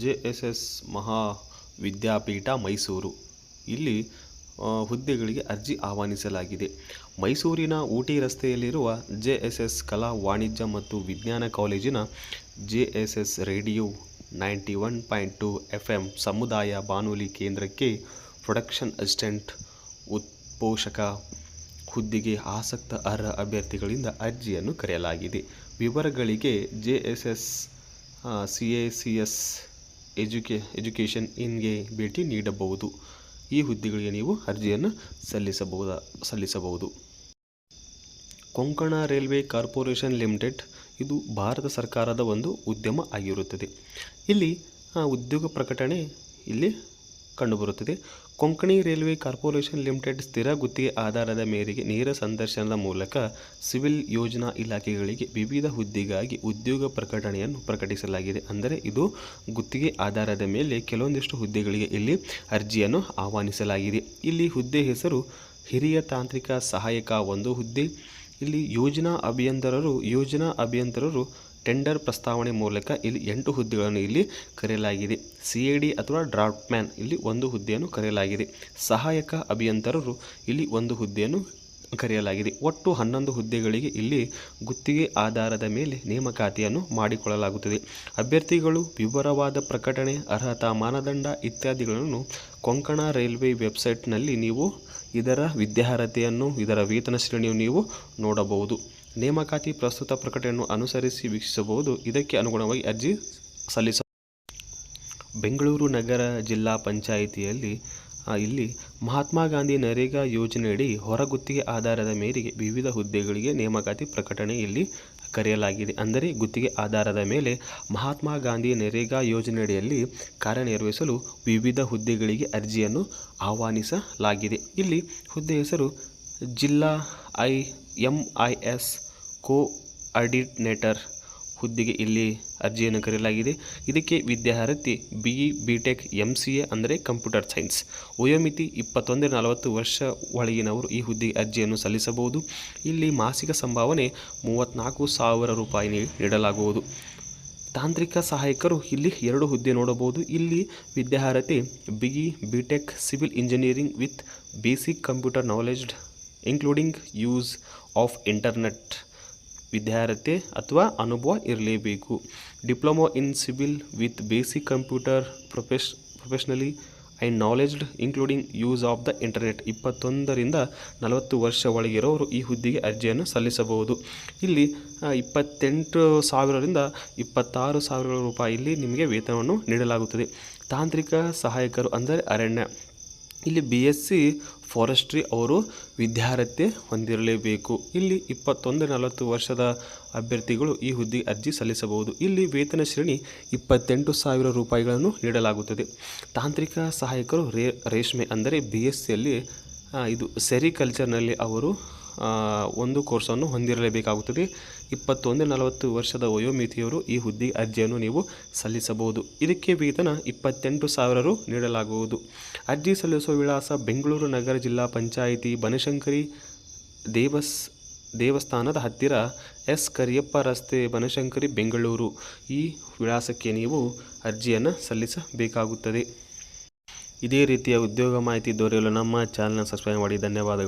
J S S Mahavidyapeetha Mysuru. ಇಲ್ಲಿ ಹುದ್ದೆಗಳಿಗೆ ಅರ್ಜಿ ಆಹ್ವಾನಿಸಲಾಗಿದೆ. ಮೈಸೂರಿನ ಊಟಿ ರಸ್ತೆಯಲ್ಲಿರುವ ಜೆ ಎಸ್ ಎಸ್ ಕಲಾ ವಾಣಿಜ್ಯ ಮತ್ತು ವಿಜ್ಞಾನ ಕಾಲೇಜಿನ J S S radio ninety one point two F M ಸಮುದಾಯ ಬಾನುಲಿ ಕೇಂದ್ರಕ್ಕೆ ಪ್ರೊಡಕ್ಷನ್ ಅಸಿಸ್ಟೆಂಟ್ ಉತ್ಪೋಷಕ ಹುದ್ದೆಗೆ ಆಸಕ್ತ ಅರ್ಹ ಅಭ್ಯರ್ಥಿಗಳಿಂದ ಅರ್ಜಿಯನ್ನು ಕರೆಯಲಾಗಿದೆ. ವಿವರಗಳಿಗೆ J S S C A C S educa, education ಇನ್ಗೆ ಭೇಟಿ ನೀಡಬಹುದು. ಈ ಹುದ್ದೆಗಳಿಗೆ ನೀವು ಅರ್ಜಿಯನ್ನು ಸಲ್ಲಿಸಬಹುದ, ಸಲ್ಲಿಸಬಹುದು. ಕೊಂಕಣ ರೈಲ್ವೆ ಕಾರ್ಪೊರೇಷನ್ ಲಿಮಿಟೆಡ್ ಇದು ಭಾರತ ಸರ್ಕಾರದ ಒಂದು ಉದ್ಯಮ ಆಗಿರುತ್ತದೆ. ಇಲ್ಲಿ ಉದ್ಯೋಗ ಪ್ರಕಟಣೆ ಇಲ್ಲಿ ಕಂಡುಬರುತ್ತದೆ. ಕೊಂಕಣಿ ರೈಲ್ವೆ ಕಾರ್ಪೊರೇಷನ್ ಲಿಮಿಟೆಡ್ ಸ್ಥಿರ ಗುತ್ತಿಗೆ ಆಧಾರದ ಮೇರೆಗೆ ನೇರ ಸಂದರ್ಶನದ ಮೂಲಕ ಸಿವಿಲ್ ಯೋಜನಾ ಇಲಾಖೆಗಳಿಗೆ ವಿವಿಧ ಹುದ್ದೆಗಾಗಿ ಉದ್ಯೋಗ ಪ್ರಕಟಣೆಯನ್ನು ಪ್ರಕಟಿಸಲಾಗಿದೆ. ಅಂದರೆ ಇದು ಗುತ್ತಿಗೆ ಆಧಾರದ ಮೇಲೆ ಕೆಲವೊಂದಿಷ್ಟು ಹುದ್ದೆಗಳಿಗೆ ಇಲ್ಲಿ ಅರ್ಜಿಯನ್ನು ಆಹ್ವಾನಿಸಲಾಗಿದೆ. ಇಲ್ಲಿ ಹುದ್ದೆ ಹೆಸರು ಹಿರಿಯ ತಾಂತ್ರಿಕ ಸಹಾಯಕ ಒಂದು ಹುದ್ದೆ. ಇಲ್ಲಿ ಯೋಜನಾ ಅಭಿಯಂತರರು ಯೋಜನಾ ಅಭಿಯಂತರರು ಟೆಂಡರ್ ಪ್ರಸ್ತಾವನೆ ಮೂಲಕ ಇಲ್ಲಿ ಎಂಟು ಹುದ್ದೆಗಳನ್ನು ಇಲ್ಲಿ ಕರೆಯಲಾಗಿದೆ. ಸಿ ಎ ಡಿ ಅಥವಾ ಡ್ರಾಫ್ಟ್ಮ್ಯಾನ್ ಇಲ್ಲಿ ಒಂದು ಹುದ್ದೆಯನ್ನು ಕರೆಯಲಾಗಿದೆ. ಸಹಾಯಕ ಅಭಿಯಂತರರು ಇಲ್ಲಿ ಒಂದು ಹುದ್ದೆಯನ್ನು ಕರೆಯಲಾಗಿದೆ. ಒಟ್ಟು ಹನ್ನೊಂದು ಹುದ್ದೆಗಳಿಗೆ ಇಲ್ಲಿ ಗುತ್ತಿಗೆ ಆಧಾರದ ಮೇಲೆ ನೇಮಕಾತಿಯನ್ನು ಮಾಡಿಕೊಳ್ಳಲಾಗುತ್ತದೆ. ಅಭ್ಯರ್ಥಿಗಳು ವಿವರವಾದ ಪ್ರಕಟಣೆ, ಅರ್ಹತಾ ಮಾನದಂಡ ಇತ್ಯಾದಿಗಳನ್ನು ಕೊಂಕಣ ರೈಲ್ವೆ ವೆಬ್ಸೈಟ್ನಲ್ಲಿ ನೀವು ಇದರ ವಿದ್ಯಾರ್ಹತೆಯನ್ನು, ಇದರ ವೇತನ ಶ್ರೇಣಿಯನ್ನು ನೀವು ನೋಡಬಹುದು. ನೇಮಕಾತಿ ಪ್ರಸ್ತುತ ಪ್ರಕಟಣೆಯನ್ನು ಅನುಸರಿಸಿ ವೀಕ್ಷಿಸಬಹುದು. ಇದಕ್ಕೆ ಅನುಗುಣವಾಗಿ ಅರ್ಜಿ ಸಲ್ಲಿಸ ಬೆಂಗಳೂರು ನಗರ ಜಿಲ್ಲಾ ಪಂಚಾಯಿತಿಯಲ್ಲಿ ಇಲ್ಲಿ ಮಹಾತ್ಮ ಗಾಂಧಿ ನರೇಗಾ ಯೋಜನೆಯಡಿ ಹೊರಗುತ್ತಿಗೆ ಆಧಾರದ ಮೇರೆಗೆ ವಿವಿಧ ಹುದ್ದೆಗಳಿಗೆ ನೇಮಕಾತಿ ಪ್ರಕಟಣೆ ಇಲ್ಲಿ ಕರೆಯಲಾಗಿದೆ. ಅಂದರೆ ಗುತ್ತಿಗೆ ಆಧಾರದ ಮೇಲೆ ಮಹಾತ್ಮ ಗಾಂಧಿ ನರೇಗಾ ಯೋಜನೆಯಡಿಯಲ್ಲಿ ಕಾರ್ಯನಿರ್ವಹಿಸಲು ವಿವಿಧ ಹುದ್ದೆಗಳಿಗೆ ಅರ್ಜಿಯನ್ನು ಆಹ್ವಾನಿಸಲಾಗಿದೆ. ಇಲ್ಲಿ ಹುದ್ದೆ ಹೆಸರು ಜಿಲ್ಲಾ I M I S coordinator ಹುದ್ದೆಗೆ ಇಲ್ಲಿ ಅರ್ಜಿಯನ್ನು ಕರೆಯಲಾಗಿದೆ. ಇದಕ್ಕೆ ವಿದ್ಯಾರ್ಹತೆ B E B tech M C A ಅಂದರೆ ಕಂಪ್ಯೂಟರ್ ಸೈನ್ಸ್. ವಯೋಮಿತಿ ಇಪ್ಪತ್ತೊಂದರ ನಲವತ್ತು ವರ್ಷ ಒಳಗಿನವರು ಈ ಹುದ್ದೆಗೆ ಅರ್ಜಿಯನ್ನು ಸಲ್ಲಿಸಬಹುದು. ಇಲ್ಲಿ ಮಾಸಿಕ ಸಂಭಾವನೆ ಮೂವತ್ತ್ನಾಲ್ಕು ಸಾವಿರ ರೂಪಾಯಿ ನೀಡಲಾಗುವುದು. ತಾಂತ್ರಿಕ ಸಹಾಯಕರು ಇಲ್ಲಿ ಎರಡು ಹುದ್ದೆ ನೋಡಬಹುದು. ಇಲ್ಲಿ ವಿದ್ಯಾರ್ಹತೆ B E B tech civil engineering with basic computer knowledge including use of internet. ವಿದ್ಯಾರ್ಹತೆ ಅಥವಾ ಅನುಭವ ಇರಲೇಬೇಕು. Diploma in civil with basic computer profesh, professionally and knowledge including use of the internet. ಇಪ್ಪತ್ತೊಂದರಿಂದ ನಲವತ್ತು ವರ್ಷ ಒಳಗಿರೋರು ಈ ಹುದ್ದೆಗೆ ಅರ್ಜಿಯನ್ನು ಸಲ್ಲಿಸಬಹುದು. ಇಲ್ಲಿ ಇಪ್ಪತ್ತೆಂಟು ಸಾವಿರದಿಂದ ಇಪ್ಪತ್ತಾರು ಸಾವಿರ ರೂಪಾಯಿ ಇಲ್ಲಿ ನಿಮಗೆ ವೇತನವನ್ನು ನೀಡಲಾಗುತ್ತದೆ. ತಾಂತ್ರಿಕ ಸಹಾಯಕರು ಅಂದರೆ ಅರಣ್ಯ. ಇಲ್ಲಿ ಬಿ ಎಸ್ ಸಿ ಫಾರೆಸ್ಟ್ರಿ ಅವರು ವಿದ್ಯಾರ್ಹತೆ ಹೊಂದಿರಲೇಬೇಕು. ಇಲ್ಲಿ ಇಪ್ಪತ್ತೊಂದು ನಲವತ್ತು ವರ್ಷದ ಅಭ್ಯರ್ಥಿಗಳು ಈ ಹುದ್ದೆಗೆ ಅರ್ಜಿ ಸಲ್ಲಿಸಬಹುದು. ಇಲ್ಲಿ ವೇತನ ಶ್ರೇಣಿ ಇಪ್ಪತ್ತೆಂಟು ಸಾವಿರ ರೂಪಾಯಿಗಳನ್ನು ನೀಡಲಾಗುತ್ತದೆ. ತಾಂತ್ರಿಕ ಸಹಾಯಕರು ರೇಷ್ಮೆ ಅಂದರೆ ಬಿ ಎಸ್ ಸಿಯಲ್ಲಿ ಇದು ಸೆರಿಕಲ್ಚರ್ನಲ್ಲಿ ಅವರು ಒಂದು ಕೋರ್ಸನ್ನು ಹೊಂದಿರಲೇಬೇಕಾಗುತ್ತದೆ. ಇಪ್ಪತ್ತೊಂದು ನಲವತ್ತು ವರ್ಷದ ವಯೋಮಿತಿಯವರು ಈ ಹುದ್ದೆ ಅರ್ಜಿಯನ್ನು ನೀವು ಸಲ್ಲಿಸಬಹುದು. ಇದಕ್ಕೆ ವೇತನ ಇಪ್ಪತ್ತೆಂಟು ಸಾವಿರ ರು ನೀಡಲಾಗುವುದು. ಅರ್ಜಿ ಸಲ್ಲಿಸುವ ವಿಳಾಸ ಬೆಂಗಳೂರು ನಗರ ಜಿಲ್ಲಾ ಪಂಚಾಯಿತಿ ಬನಶಂಕರಿ ದೇವಸ್, ದೇವಸ್ಥಾನದ ಹತ್ತಿರ ಎಸ್ ಕರಿಯಪ್ಪ ರಸ್ತೆ ಬನಶಂಕರಿ ಬೆಂಗಳೂರು. ಈ ವಿಳಾಸಕ್ಕೆ ನೀವು ಅರ್ಜಿಯನ್ನು ಸಲ್ಲಿಸಬೇಕಾಗುತ್ತದೆ. ಇದೇ ರೀತಿಯ ಉದ್ಯೋಗ ಮಾಹಿತಿ ದೊರೆಯಲು ನಮ್ಮ ಚಾನಲ್ನ ಸಬ್ಸ್ಕ್ರೈಬ್ ಮಾಡಿ. ಧನ್ಯವಾದಗಳು.